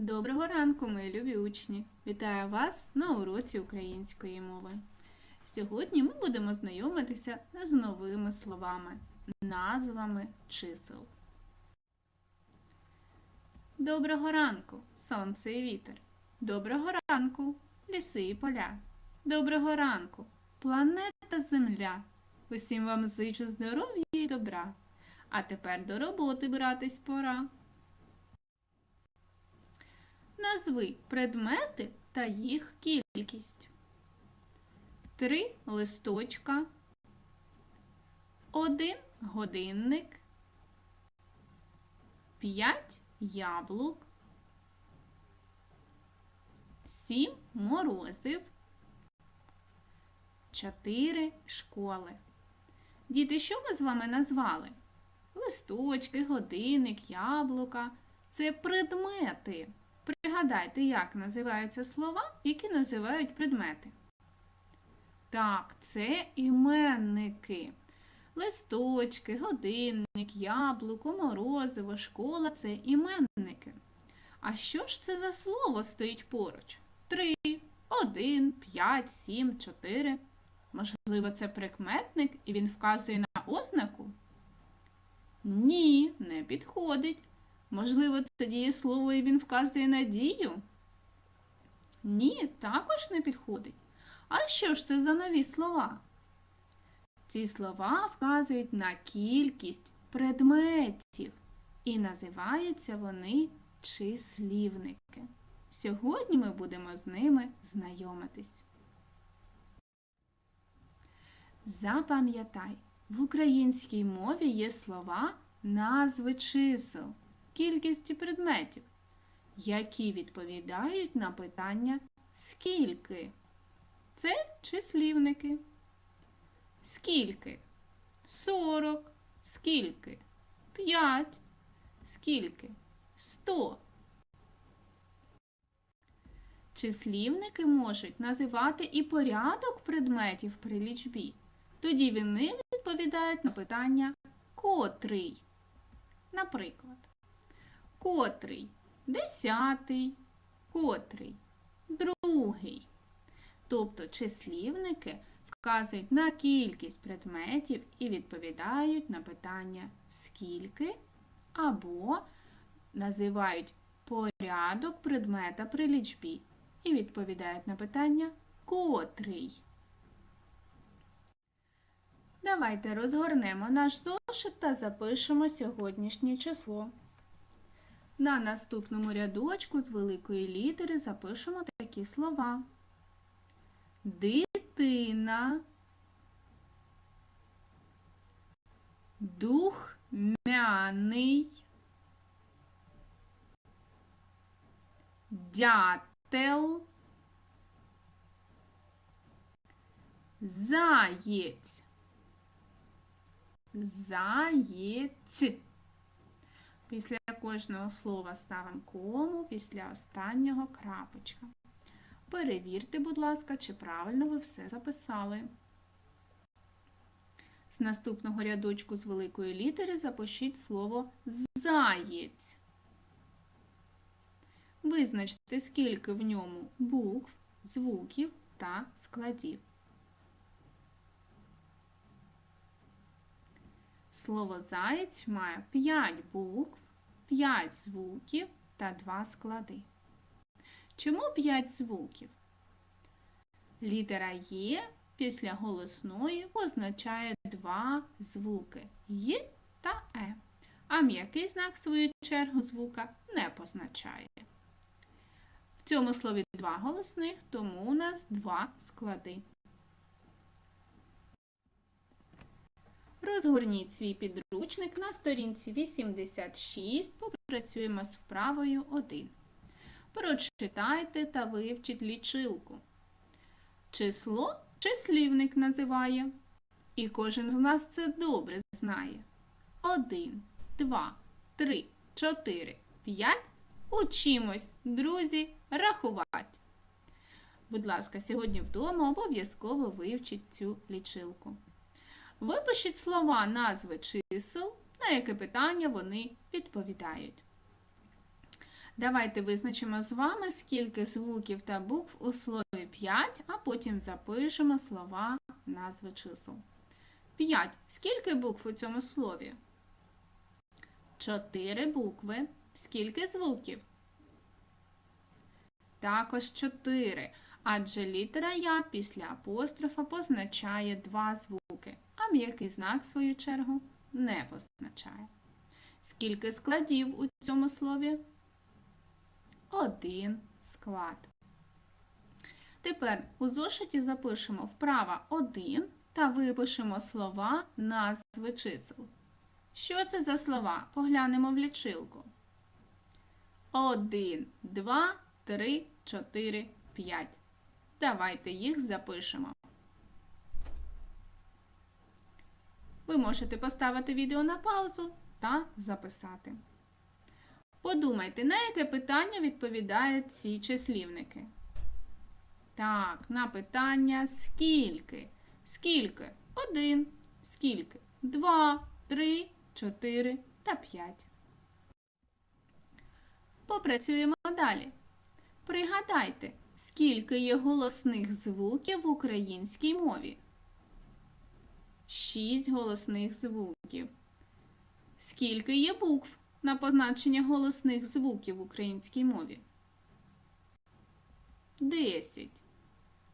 Доброго ранку, мої любі учні! Вітаю вас на уроці української мови. Сьогодні ми будемо знайомитися з новими словами, назвами чисел. Доброго ранку, сонце і вітер. Доброго ранку, ліси і поля. Доброго ранку, планета Земля. Усім вам зичу здоров'я і добра. А тепер до роботи братись пора. Назви предмети та їх кількість. Три листочка. Один годинник. П'ять яблук. Сім морозив. Чотири школи. Діти, що ми з вами назвали? Листочки, годинник, яблука це предмети. Пригадайте, як називаються слова, які називають предмети. Так, це іменники. Листочки, годинник, яблуко, морозиво, школа це іменники. А що ж це за слово стоїть поруч? Три, один, п'ять, сім, чотири. Можливо, це прикметник і він вказує на ознаку? Ні, не підходить. Можливо, це дієслово і він вказує на дію? Ні, також не підходить. А що ж це за нові слова? Ці слова вказують на кількість предметів і називаються вони числівники. Сьогодні ми будемо з ними знайомитись. Запам'ятай, в українській мові є слова назви чисел кількості предметів, які відповідають на питання скільки. Це числівники. Скільки? Сорок. Скільки? П'ять. Скільки? Сто. Числівники можуть називати і порядок предметів при лічбі. Тоді вони відповідають на питання котрий. Наприклад, котрий десятий, котрий другий. Тобто числівники вказують на кількість предметів і відповідають на питання скільки або називають порядок предмета при лічбі і відповідають на питання котрий. Давайте розгорнемо наш зошит та запишемо сьогоднішнє число. На наступному рядочку з великої літери запишемо такі слова. Дитина, духмяний, дятел, заєць, заєць. Після кожного слова ставимо кому, після останнього крапочка. Перевірте, будь ласка, чи правильно ви все записали. З наступного рядочку з великої літери запишіть слово заєць. Визначте, скільки в ньому букв, звуків та складів. Слово заєць має 5 букв, 5 звуків та 2 склади. Чому 5 звуків? Літера Є після голосної означає два звуки Й та Е. А м'який знак, в свою чергу, звука не позначає. В цьому слові два голосних, тому у нас два склади. Розгорніть свій підручник на сторінці 86, попрацюємо з вправою 1. Прочитайте та вивчіть лічилку. Число числівник називає. І кожен з нас це добре знає. 1, 2, 3, 4, 5. Учимось, друзі, рахувати. Будь ласка, сьогодні вдома обов'язково вивчіть цю лічилку. Випишіть слова назви чисел, на яке питання вони відповідають. Давайте визначимо з вами, скільки звуків та букв у слові 5, а потім запишемо слова назви чисел. 5. Скільки букв у цьому слові? 4 букви. Скільки звуків? Також 4. Адже літера Я після апострофа позначає два звуки, а м'який знак, в свою чергу, не позначає. Скільки складів у цьому слові? Один склад. Тепер у зошиті запишемо вправа 1 та випишемо слова назви чисел. Що це за слова? Поглянемо в лічилку. 1, 2, 3, 4, 5. Давайте їх запишемо. Ви можете поставити відео на паузу та записати. Подумайте, на яке питання відповідають ці числівники. Так, на питання скільки? Скільки? Один. Скільки? Два, три, чотири та п'ять. Попрацюємо далі. Пригадайте, скільки є голосних звуків в українській мові? Шість голосних звуків. Скільки є букв на позначення голосних звуків в українській мові? Десять.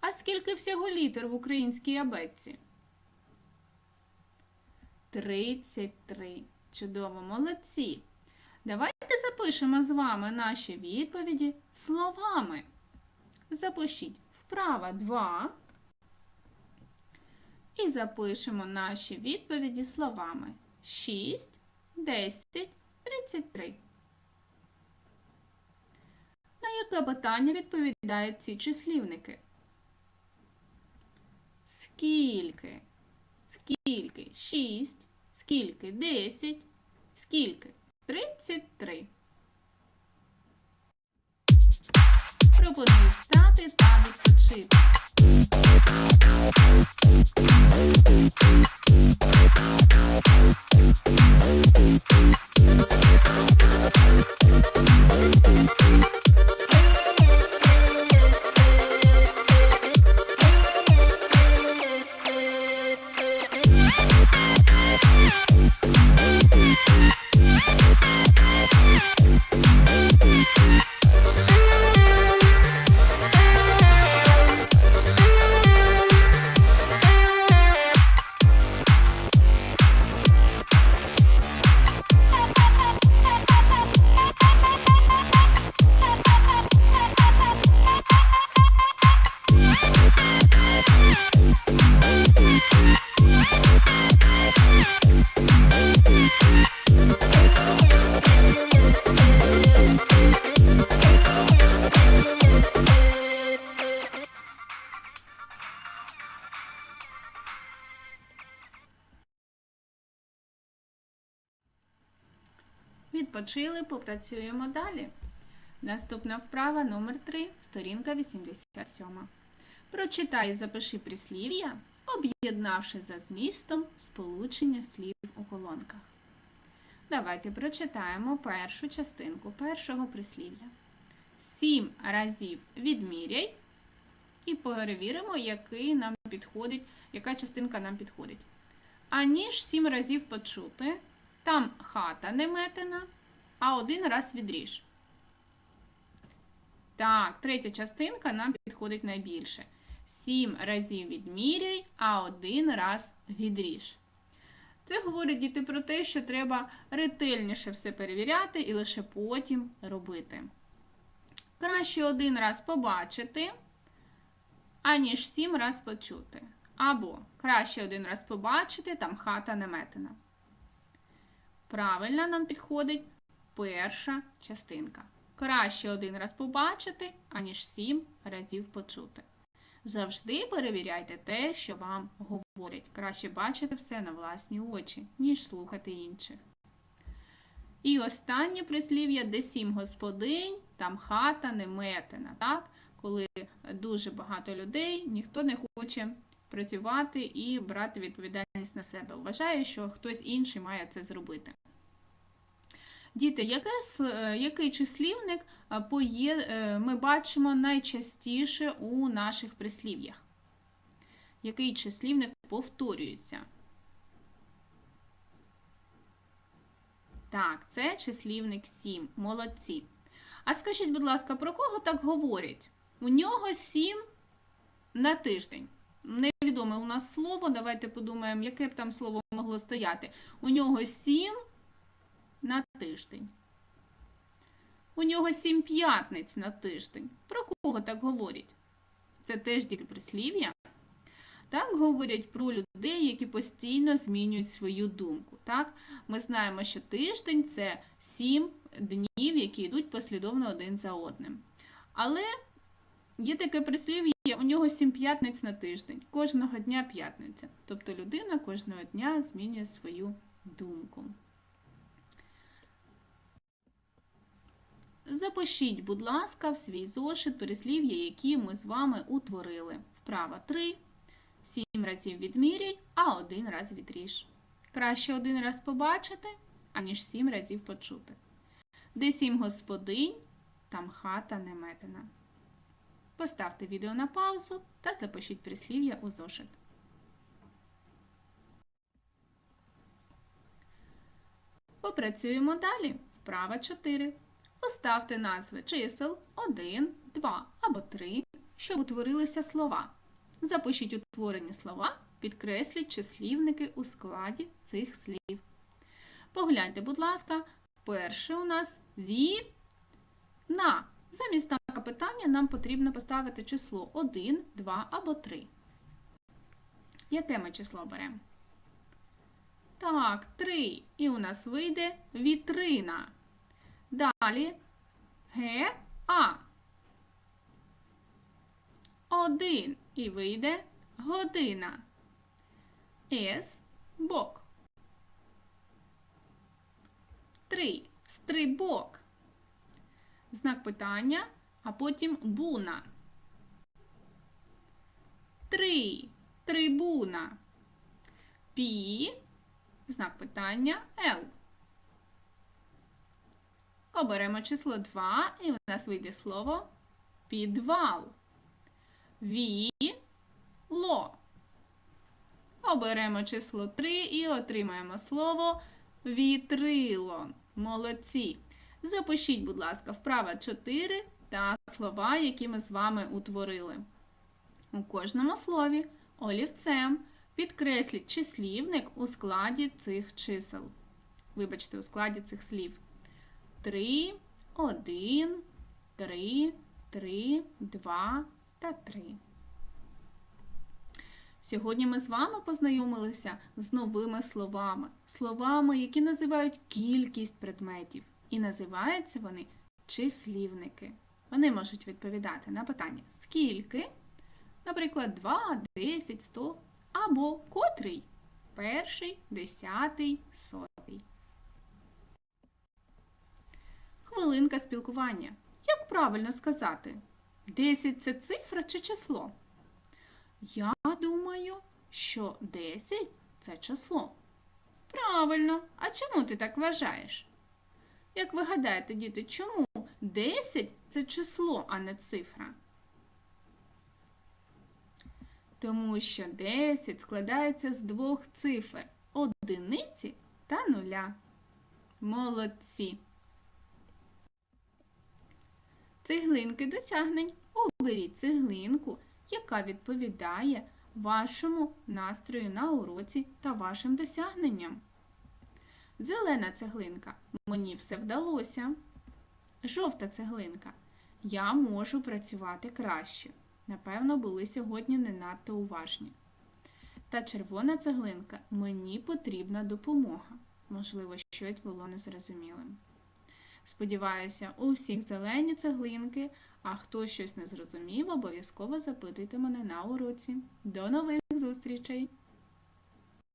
А скільки всього літер в українській абетці? 33. Чудово, молодці. Давайте запишемо з вами наші відповіді словами. Запишіть вправа 2. Запишемо наші відповіді словами 6, 10, 33. На яке питання відповідають ці числівники? Скільки? Скільки? 6. Скільки? 10. Скільки? 33. Пропоную встати та Відпочили, попрацюємо далі. Наступна вправа номер 3 сторінка 87. Прочитай і запиши прислів'я, об'єднавши за змістом сполучення слів у колонках. Давайте прочитаємо першу частинку першого прислів'я. Сім разів відміряй і перевіримо, який нам підходить, яка частинка нам підходить. Аніж сім разів почути, там хата не метена, а один раз відріж. Так, третя частинка нам підходить найбільше. Сім разів відміряй, а один раз відріж. Це говорить діти про те, що треба ретельніше все перевіряти і лише потім робити. Краще один раз побачити, аніж сім раз почути. Або краще один раз побачити, там хата не метена. Правильно нам підходить перша частинка. Краще один раз побачити, аніж сім разів почути. Завжди перевіряйте те, що вам говорять. Краще бачити все на власні очі, ніж слухати інших. І останнє прислів'я, де сім господинь, там хата не метена. Так? Коли дуже багато людей, ніхто не хоче працювати і брати відповідальність на себе. Вважає, що хтось інший має це зробити. Діти, яке, е, який числівник е, поє, е, ми бачимо найчастіше у наших прислів'ях? Який числівник повторюється? Так, це числівник 7. Молодці. А скажіть, будь ласка, про кого так говорять? У нього 7 на тиждень. Невідоме у нас слово. Давайте подумаємо, яке б там слово могло стояти. У нього 7 на тиждень. У нього 7 п'ятниць на тиждень. Про кого так говорять? Це теж діль прислів'я. Так говорять про людей, які постійно змінюють свою думку. Так? Ми знаємо, що тиждень це 7 днів, які йдуть послідовно один за одним. Але є таке прислів'я, у нього 7 п'ятниць на тиждень. Кожного дня п'ятниця. Тобто людина кожного дня змінює свою думку. Запишіть, будь ласка, в свій зошит переслів'я, які ми з вами утворили. Вправа 3. Сім разів відміряй, а один раз відріж. Краще один раз побачити, аніж сім разів почути. Де сім господинь, там хата не метена. Поставте відео на паузу та запишіть прислів'я у зошит. Попрацюємо далі. Вправа 4. Поставте назви чисел 1, 2 або 3, щоб утворилися слова. Запишіть утворені слова, підкресліть числівники у складі цих слів. Погляньте, будь ласка, перше у нас ві на. Замість знака питання нам потрібно поставити число 1, 2 або 3. Яке ми число беремо? Так, 3. І у нас вийде вітрина. Далі Г, А. Один і вийде година. С бок. Три. Стрибок. Знак питання, а потім буна. Три. Трибуна. Пі. Знак питання Л. Оберемо число 2 і в нас вийде слово підвал. Ві ло. Оберемо число 3 і отримаємо слово вітрило. Молодці. Запишіть, будь ласка, вправа 4 та слова, які ми з вами утворили. У кожному слові олівцем підкресліть числівник у складі цих чисел. Вибачте, у складі цих слів. 3, 1, 3, 3, 2 та 3. Сьогодні ми з вами познайомилися з новими словами, словами, які називають кількість предметів. І називаються вони числівники. Вони можуть відповідати на питання скільки, наприклад, 2, 10, 100, або котрий перший, десятий, сотий. Хвилинка спілкування. Як правильно сказати? 10 це цифра чи число? Я думаю, що 10 це число. Правильно. А чому ти так вважаєш? Як ви гадаєте, діти, чому 10 це число, а не цифра? Тому що 10 складається з двох цифр одиниці та нуля. Молодці! Цеглинки досягнень. Оберіть цеглинку, яка відповідає вашому настрою на уроці та вашим досягненням. Зелена цеглинка. Мені все вдалося. Жовта цеглинка. Я можу працювати краще. Напевно, були сьогодні не надто уважні. Та червона цеглинка. Мені потрібна допомога. Можливо, щось було незрозумілим. Сподіваюся, у всіх зелені цеглинки, а хто щось не зрозумів, обов'язково запитуйте мене на уроці. До нових зустрічей!